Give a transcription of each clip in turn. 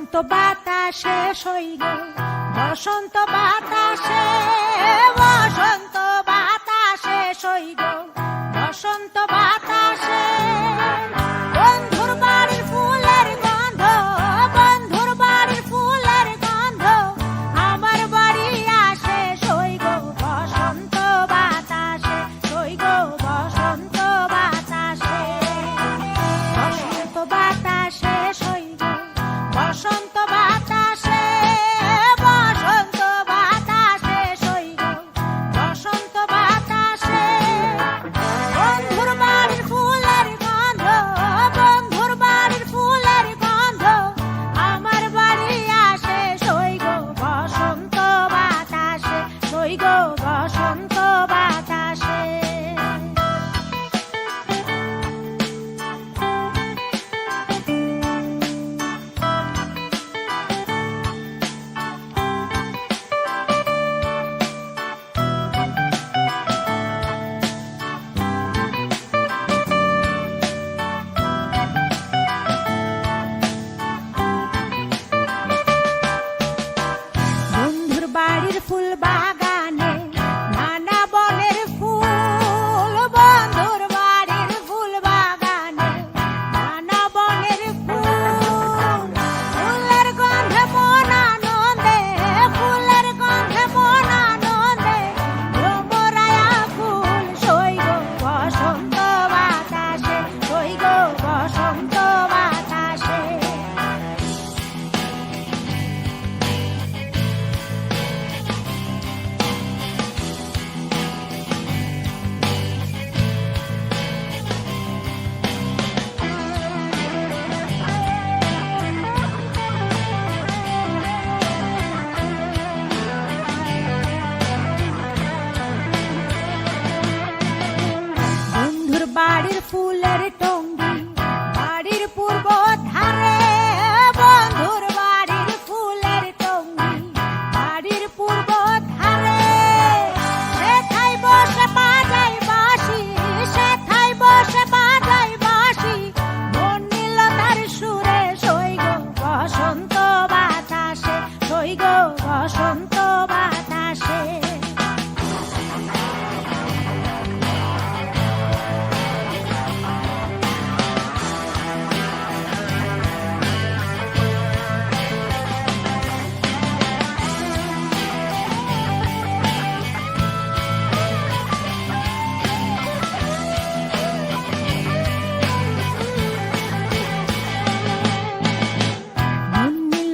বসন্ত বাতাসে সইল বসন্ত বাতাসে বসন্ত বাতাসে সইল বসন্ত বা বাতাসে সৈগ বসন্ত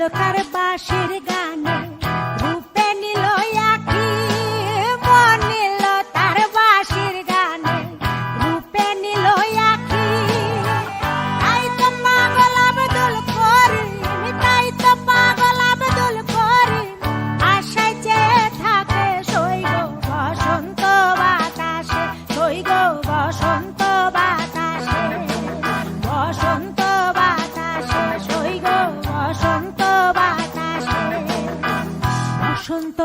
look at it.